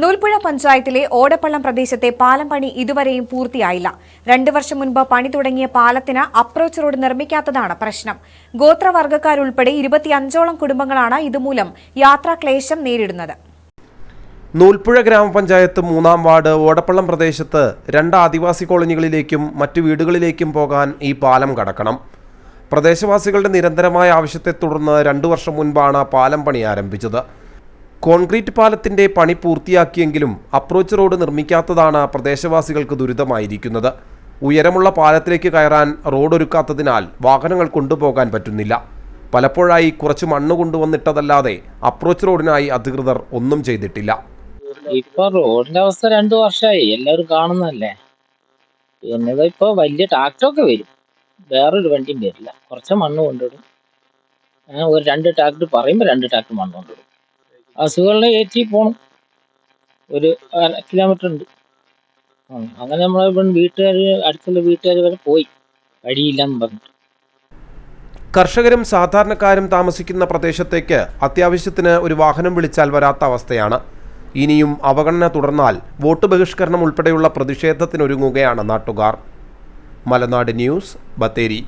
നൂൽപ്പുഴ പഞ്ചായത്തിലെ ഓടപ്പള്ളം പ്രദേശത്തെ പാലം പണി ഇതുവരെയും പൂർത്തിയായില്ല. രണ്ടു വർഷം മുൻപ് പണി തുടങ്ങിയ പാലത്തിന് അപ്രോച്ച് റോഡ് നിർമ്മിക്കാത്തതാണ് പ്രശ്നം. ഗോത്രവർഗക്കാരുൾപ്പെടെ ഇരുപത്തിയഞ്ചോളം കുടുംബങ്ങളാണ് ഇതുമൂലം യാത്രാക്ലേശം നേരിടുന്നത്. നൂൽപ്പുഴ ഗ്രാമപഞ്ചായത്ത് മൂന്നാം വാർഡ് ഓടപ്പള്ളം പ്രദേശത്ത് രണ്ട് ആദിവാസി കോളനികളിലേക്കും മറ്റു വീടുകളിലേക്കും പോകാൻ ഈ പാലം കടക്കണം. പ്രദേശവാസികളുടെ നിരന്തരമായ ആവശ്യത്തെ തുടർന്ന് രണ്ടു വർഷം മുൻപാണ് പാലം പണി ആരംഭിച്ചത്. കോൺക്രീറ്റ് പാലത്തിന്റെ പണി പൂർത്തിയാക്കിയെങ്കിലും അപ്രോച്ച് റോഡ് നിർമ്മിക്കാത്തതാണ് പ്രദേശവാസികൾക്ക് ദുരിതമായിരിക്കുന്നത്. ഉയരമുള്ള പാലത്തിലേക്ക് കയറാൻ റോഡ് ഒരുക്കാത്തതിനാൽ വാഹനങ്ങൾ കൊണ്ടുപോകാൻ പറ്റുന്നില്ല. പലപ്പോഴായി കുറച്ച് മണ്ണ് കൊണ്ടുവന്നിട്ടതല്ലാതെ അപ്രോച്ച് റോഡിനായി അധികൃതർ ഒന്നും ചെയ്തിട്ടില്ല. ഇപ്പൊ റോഡിന്റെ അവസ്ഥ രണ്ടു വർഷമായി. എല്ലാവരും കാണുന്നല്ലേ എന്നത് ഇപ്പൊ വലിയ ട്രാക്ടറൊക്കെ വരും. വേറൊരു വണ്ടിയും വരില്ല. കുറച്ച് മണ്ണ് കൊണ്ടിടും. ഒരു രണ്ട് ടാക്ടർ പറയുമ്പോ രണ്ട് ടാക്ടർ മണ്ണ് കൊണ്ടിടും. അസുഖങ്ങളെ ഏറ്റി പോണം. ഒരു കിലോമീറ്റർ ഉണ്ട്. അങ്ങനെ നമ്മളെ വീട്ടുകാർ അടുത്തുള്ള വീട്ടുകാർ വരെ പോയി. വഴിയില്ലെന്ന് പറഞ്ഞിട്ട്. കർഷകരും സാധാരണക്കാരും താമസിക്കുന്ന പ്രദേശത്തേക്ക് അത്യാവശ്യത്തിന് ഒരു വാഹനം വിളിച്ചാൽ വരാത്ത അവസ്ഥയാണ്. ഇനിയും അവഗണന തുടർന്നാൽ വോട്ട് ബഹിഷ്കരണം ഉൾപ്പെടെയുള്ള പ്രതിഷേധത്തിനൊരുങ്ങുകയാണ് നാട്ടുകാർ. മലനാട് ന്യൂസ് ബത്തേരി.